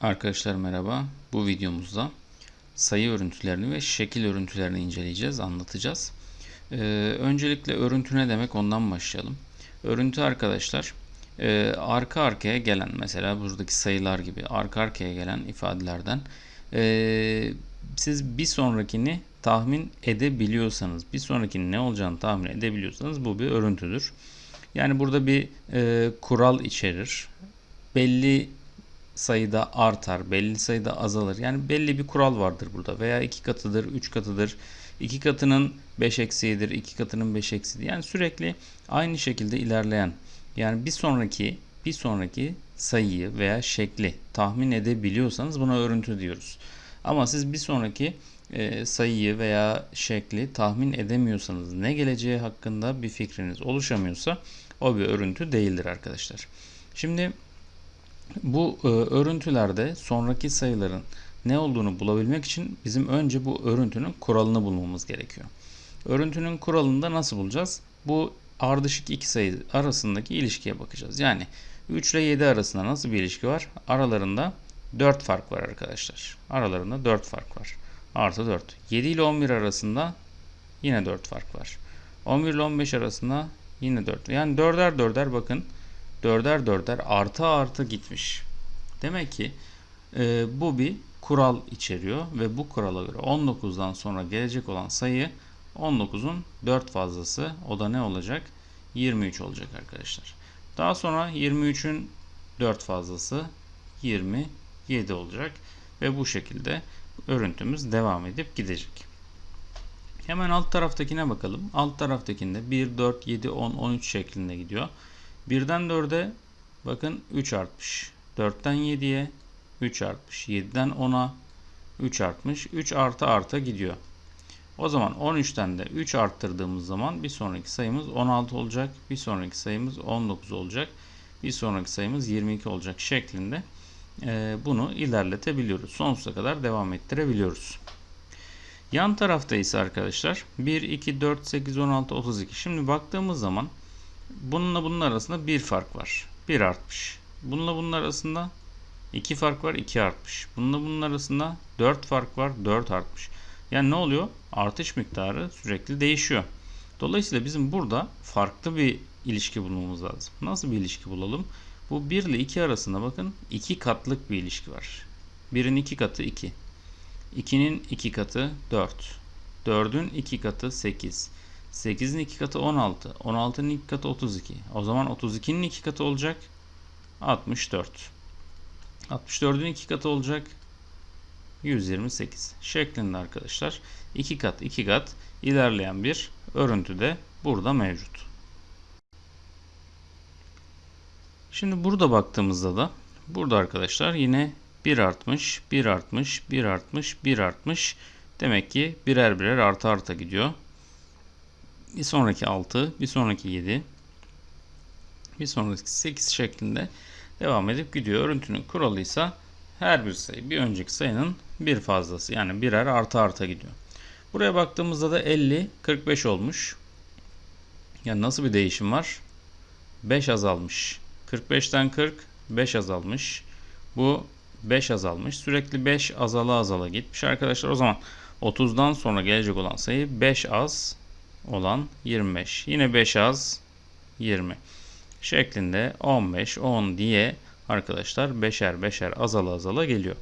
Arkadaşlar merhaba. Bu videomuzda sayı örüntülerini ve şekil örüntülerini inceleyeceğiz, anlatacağız. Ee, öncelikle örüntü ne demek ondan başlayalım. Örüntü arkadaşlar e, arka arkaya gelen mesela buradaki sayılar gibi arka arkaya gelen ifadelerden e, siz bir sonrakini tahmin edebiliyorsanız, bir sonrakinin ne olacağını tahmin edebiliyorsanız bu bir örüntüdür. Yani burada bir e, kural içerir. Belli sayıda artar, belli sayıda azalır. Yani belli bir kural vardır burada. Veya iki katıdır, üç katıdır. iki katının 5 eksiğidir, iki katının 5 eksiğidir. Yani sürekli aynı şekilde ilerleyen. Yani bir sonraki bir sonraki sayıyı veya şekli tahmin edebiliyorsanız buna örüntü diyoruz. Ama siz bir sonraki e, sayıyı veya şekli tahmin edemiyorsanız ne geleceği hakkında bir fikriniz oluşamıyorsa o bir örüntü değildir arkadaşlar. Şimdi bu e, örüntülerde sonraki sayıların ne olduğunu bulabilmek için bizim önce bu örüntünün kuralını bulmamız gerekiyor. Örüntünün kuralını da nasıl bulacağız? Bu ardışık iki sayı arasındaki ilişkiye bakacağız. Yani 3 ile 7 arasında nasıl bir ilişki var? Aralarında 4 fark var arkadaşlar. Aralarında 4 fark var. Artı 4. 7 ile 11 arasında yine 4 fark var. 11 ile 15 arasında yine 4. Yani 4'er 4'er bakın dörder dörder artı artı gitmiş. Demek ki e, bu bir kural içeriyor ve bu kurala göre 19'dan sonra gelecek olan sayı 19'un 4 fazlası o da ne olacak? 23 olacak arkadaşlar. Daha sonra 23'ün 4 fazlası 27 olacak ve bu şekilde örüntümüz devam edip gidecek. Hemen alt taraftakine bakalım. Alt taraftakinde 1, 4, 7, 10, 13 şeklinde gidiyor. 1'den 4'e bakın 3 artmış. 4'ten 7'ye 3 artmış. 7'den 10'a 3 artmış. 3 artı arta gidiyor. O zaman 13'ten de 3 arttırdığımız zaman bir sonraki sayımız 16 olacak. Bir sonraki sayımız 19 olacak. Bir sonraki sayımız 22 olacak şeklinde e, bunu ilerletebiliyoruz. Sonsuza kadar devam ettirebiliyoruz. Yan tarafta ise arkadaşlar 1, 2, 4, 8, 16, 32. Şimdi baktığımız zaman Bununla bunun arasında bir fark var. Bir artmış. Bununla bunun arasında iki fark var. iki artmış. Bununla bunun arasında dört fark var. Dört artmış. Yani ne oluyor? Artış miktarı sürekli değişiyor. Dolayısıyla bizim burada farklı bir ilişki bulmamız lazım. Nasıl bir ilişki bulalım? Bu 1 ile 2 arasında bakın 2 katlık bir ilişki var. 1'in 2 katı 2. 2'nin 2 katı 4. 4'ün 2 katı 8. 8'in 2 katı 16. 16'nın 2 katı 32. O zaman 32'nin 2 katı olacak 64. 64'ün 2 katı olacak 128 şeklinde arkadaşlar. 2 kat 2 kat ilerleyen bir örüntü de burada mevcut. Şimdi burada baktığımızda da burada arkadaşlar yine 1 artmış, 1 artmış, 1 artmış, 1 artmış. Demek ki birer birer arta arta gidiyor. Bir sonraki 6, bir sonraki 7, bir sonraki 8 şeklinde devam edip gidiyor. Örüntünün kuralı ise her bir sayı bir önceki sayının bir fazlası. Yani birer artı arta gidiyor. Buraya baktığımızda da 50, 45 olmuş. Yani nasıl bir değişim var? 5 azalmış. 45'ten 40, 5 azalmış. Bu 5 azalmış. Sürekli 5 azala azala gitmiş arkadaşlar. O zaman 30'dan sonra gelecek olan sayı 5 az olan 25. Yine 5 az 20 şeklinde 15 10 diye arkadaşlar beşer beşer azala azala geliyor.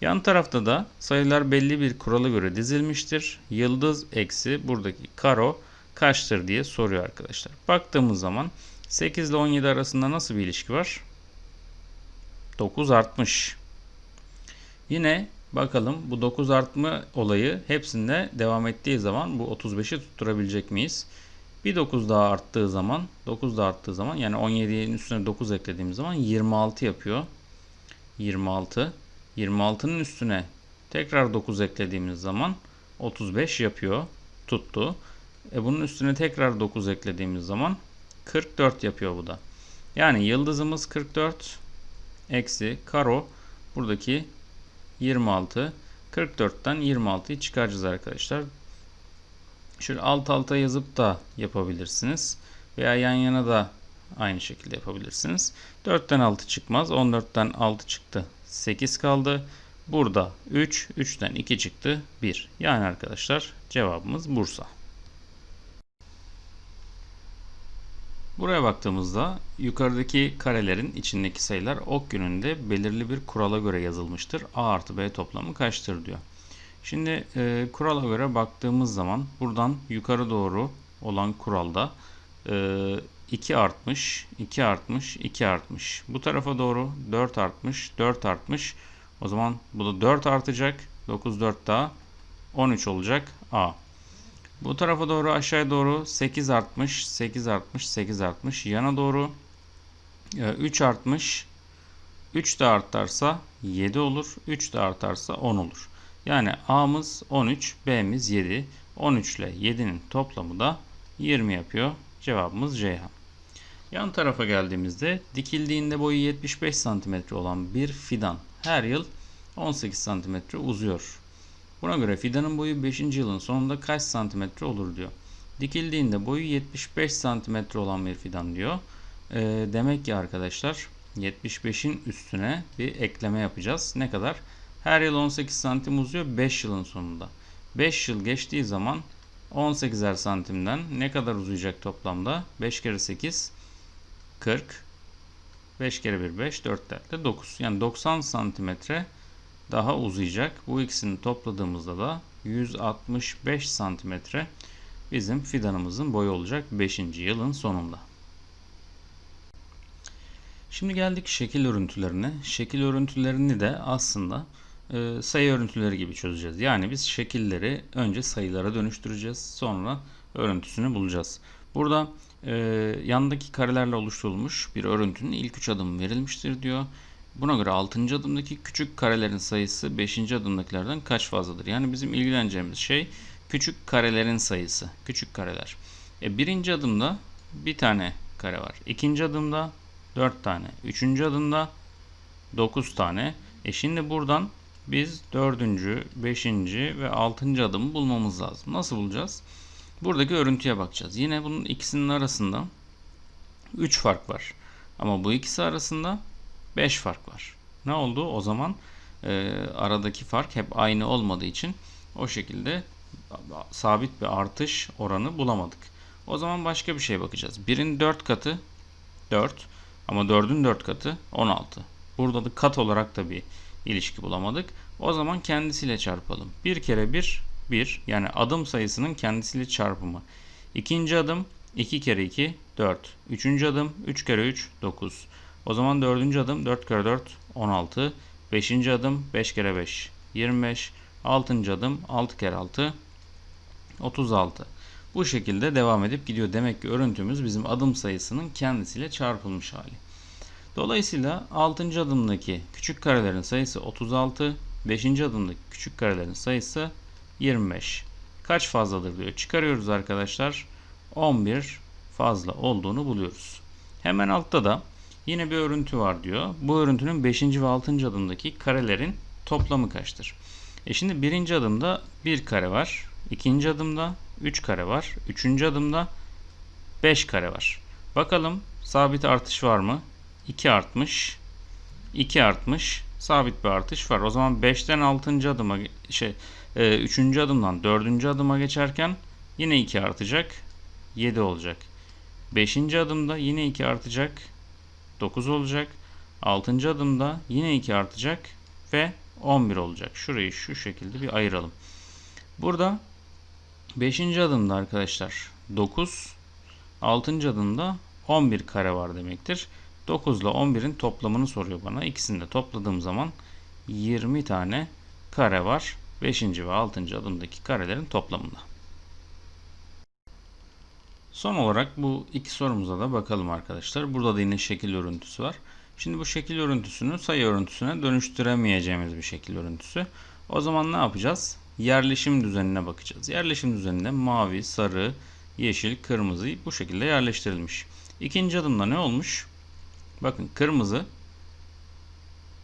Yan tarafta da sayılar belli bir kurala göre dizilmiştir. Yıldız eksi buradaki karo kaçtır diye soruyor arkadaşlar. Baktığımız zaman 8 ile 17 arasında nasıl bir ilişki var? 9 artmış. Yine Bakalım bu 9 artma olayı hepsinde devam ettiği zaman bu 35'i tutturabilecek miyiz? Bir 9 daha arttığı zaman 9 daha arttığı zaman yani 17'nin üstüne 9 eklediğimiz zaman 26 yapıyor. 26. 26'nın üstüne tekrar 9 eklediğimiz zaman 35 yapıyor. Tuttu. E bunun üstüne tekrar 9 eklediğimiz zaman 44 yapıyor bu da. Yani yıldızımız 44 eksi karo buradaki 26. 44'ten 26'yı çıkaracağız arkadaşlar. Şöyle alt alta yazıp da yapabilirsiniz. Veya yan yana da aynı şekilde yapabilirsiniz. 4'ten 6 çıkmaz. 14'ten 6 çıktı. 8 kaldı. Burada 3, 3'ten 2 çıktı 1. Yani arkadaşlar cevabımız Bursa. Buraya baktığımızda yukarıdaki karelerin içindeki sayılar ok yönünde belirli bir kurala göre yazılmıştır. A artı B toplamı kaçtır diyor. Şimdi e, kurala göre baktığımız zaman buradan yukarı doğru olan kuralda e, 2 artmış, 2 artmış, 2 artmış. Bu tarafa doğru 4 artmış, 4 artmış. O zaman bu da 4 artacak. 9 4 daha 13 olacak A. Bu tarafa doğru aşağıya doğru 8 artmış, 8 artmış, 8 artmış. Yana doğru 3 artmış. 3 de artarsa 7 olur. 3 de artarsa 10 olur. Yani A'mız 13, B'miz 7. 13 ile 7'nin toplamı da 20 yapıyor. Cevabımız Ceyhan. Yan tarafa geldiğimizde dikildiğinde boyu 75 cm olan bir fidan her yıl 18 cm uzuyor. Buna göre fidanın boyu 5. yılın sonunda kaç santimetre olur diyor. Dikildiğinde boyu 75 santimetre olan bir fidan diyor. E, demek ki arkadaşlar 75'in üstüne bir ekleme yapacağız. Ne kadar? Her yıl 18 santim uzuyor 5 yılın sonunda. 5 yıl geçtiği zaman 18'er santimden ne kadar uzayacak toplamda? 5 kere 8 40 5 kere 1 5 4 de 9. Yani 90 santimetre daha uzayacak. Bu ikisini topladığımızda da 165 santimetre bizim fidanımızın boyu olacak 5. yılın sonunda. Şimdi geldik şekil örüntülerine. Şekil örüntülerini de aslında e, sayı örüntüleri gibi çözeceğiz. Yani biz şekilleri önce sayılara dönüştüreceğiz. Sonra örüntüsünü bulacağız. Burada e, yandaki karelerle oluşturulmuş bir örüntünün ilk üç adımı verilmiştir diyor. Buna göre 6. adımdaki küçük karelerin sayısı 5. adımdakilerden kaç fazladır? Yani bizim ilgileneceğimiz şey küçük karelerin sayısı. Küçük kareler. E, birinci adımda bir tane kare var. İkinci adımda 4 tane. Üçüncü adımda 9 tane. E şimdi buradan biz dördüncü, beşinci ve altıncı adımı bulmamız lazım. Nasıl bulacağız? Buradaki örüntüye bakacağız. Yine bunun ikisinin arasında 3 fark var. Ama bu ikisi arasında 5 fark var. Ne oldu? O zaman e, aradaki fark hep aynı olmadığı için o şekilde sabit bir artış oranı bulamadık. O zaman başka bir şey bakacağız. Birin 4 katı 4 ama 4'ün 4 katı 16. Burada da kat olarak da bir ilişki bulamadık. O zaman kendisiyle çarpalım. 1 kere 1 1 yani adım sayısının kendisiyle çarpımı. İkinci adım 2 kere 2 4. Üçüncü adım 3 kere 3 9. O zaman dördüncü adım 4 kere 4 16. Beşinci adım 5 kere 5 25. Altıncı adım 6 kere 6 36. Bu şekilde devam edip gidiyor. Demek ki örüntümüz bizim adım sayısının kendisiyle çarpılmış hali. Dolayısıyla 6. adımdaki küçük karelerin sayısı 36. 5. adımdaki küçük karelerin sayısı 25. Kaç fazladır diyor. Çıkarıyoruz arkadaşlar. 11 fazla olduğunu buluyoruz. Hemen altta da Yine bir örüntü var diyor. Bu örüntünün 5. ve 6. adımdaki karelerin toplamı kaçtır? E şimdi birinci adımda bir kare var. ikinci adımda 3 kare var. Üçüncü adımda 5 kare var. Bakalım sabit artış var mı? 2 artmış. 2 artmış. Sabit bir artış var. O zaman 5'ten 6. adıma şey 3. E, adımdan 4. adıma geçerken yine 2 artacak. 7 olacak. 5. adımda yine 2 artacak. 9 olacak. 6. adımda yine 2 artacak ve 11 olacak. Şurayı şu şekilde bir ayıralım. Burada 5. adımda arkadaşlar 9, 6. adımda 11 kare var demektir. 9 ile 11'in toplamını soruyor bana. İkisini de topladığım zaman 20 tane kare var. 5. ve 6. adımdaki karelerin toplamında. Son olarak bu iki sorumuza da bakalım arkadaşlar. Burada da yine şekil örüntüsü var. Şimdi bu şekil örüntüsünü sayı örüntüsüne dönüştüremeyeceğimiz bir şekil örüntüsü. O zaman ne yapacağız? Yerleşim düzenine bakacağız. Yerleşim düzeninde mavi, sarı, yeşil, kırmızı bu şekilde yerleştirilmiş. İkinci adımda ne olmuş? Bakın kırmızı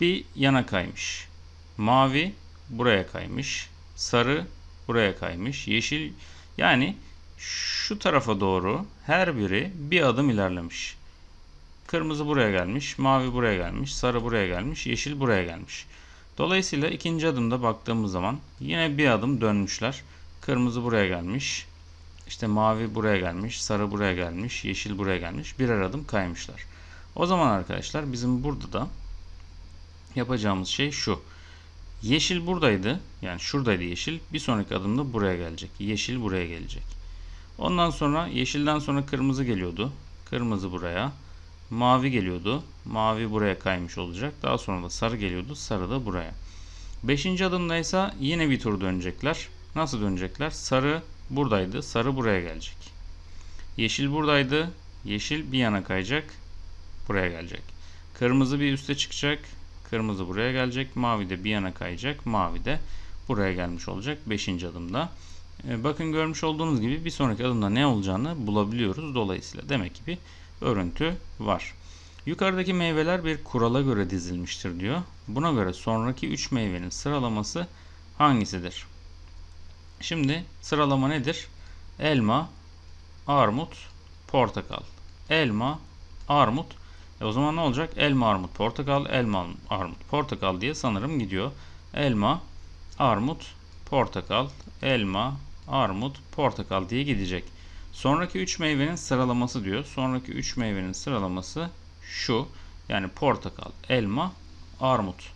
bir yana kaymış. Mavi buraya kaymış. Sarı buraya kaymış. Yeşil yani şu tarafa doğru her biri bir adım ilerlemiş. Kırmızı buraya gelmiş, mavi buraya gelmiş, sarı buraya gelmiş, yeşil buraya gelmiş. Dolayısıyla ikinci adımda baktığımız zaman yine bir adım dönmüşler. Kırmızı buraya gelmiş, işte mavi buraya gelmiş, sarı buraya gelmiş, yeşil buraya gelmiş. Birer adım kaymışlar. O zaman arkadaşlar bizim burada da yapacağımız şey şu. Yeşil buradaydı. Yani şuradaydı yeşil. Bir sonraki adımda buraya gelecek. Yeşil buraya gelecek. Ondan sonra yeşilden sonra kırmızı geliyordu. Kırmızı buraya. Mavi geliyordu. Mavi buraya kaymış olacak. Daha sonra da sarı geliyordu. Sarı da buraya. Beşinci adımda ise yine bir tur dönecekler. Nasıl dönecekler? Sarı buradaydı. Sarı buraya gelecek. Yeşil buradaydı. Yeşil bir yana kayacak. Buraya gelecek. Kırmızı bir üste çıkacak. Kırmızı buraya gelecek. Mavi de bir yana kayacak. Mavi de buraya gelmiş olacak 5. adımda. E, bakın görmüş olduğunuz gibi bir sonraki adımda ne olacağını bulabiliyoruz. Dolayısıyla demek ki bir örüntü var. Yukarıdaki meyveler bir kurala göre dizilmiştir diyor. Buna göre sonraki 3 meyvenin sıralaması hangisidir? Şimdi sıralama nedir? Elma, armut, portakal. Elma, armut. E o zaman ne olacak? Elma, armut, portakal, elma, armut, portakal diye sanırım gidiyor. Elma, armut, portakal, elma, armut, portakal diye gidecek. Sonraki 3 meyvenin sıralaması diyor. Sonraki 3 meyvenin sıralaması şu. Yani portakal, elma, armut.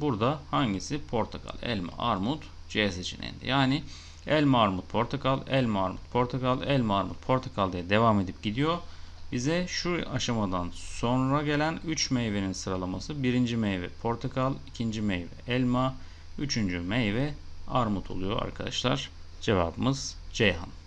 Burada hangisi? Portakal, elma, armut C seçeneğinde. Yani elma, armut, portakal, elma, armut, portakal, elma, armut, portakal diye devam edip gidiyor. Bize şu aşamadan sonra gelen 3 meyvenin sıralaması. Birinci meyve portakal, ikinci meyve elma, üçüncü meyve armut oluyor arkadaşlar. Cevabımız Ceyhan.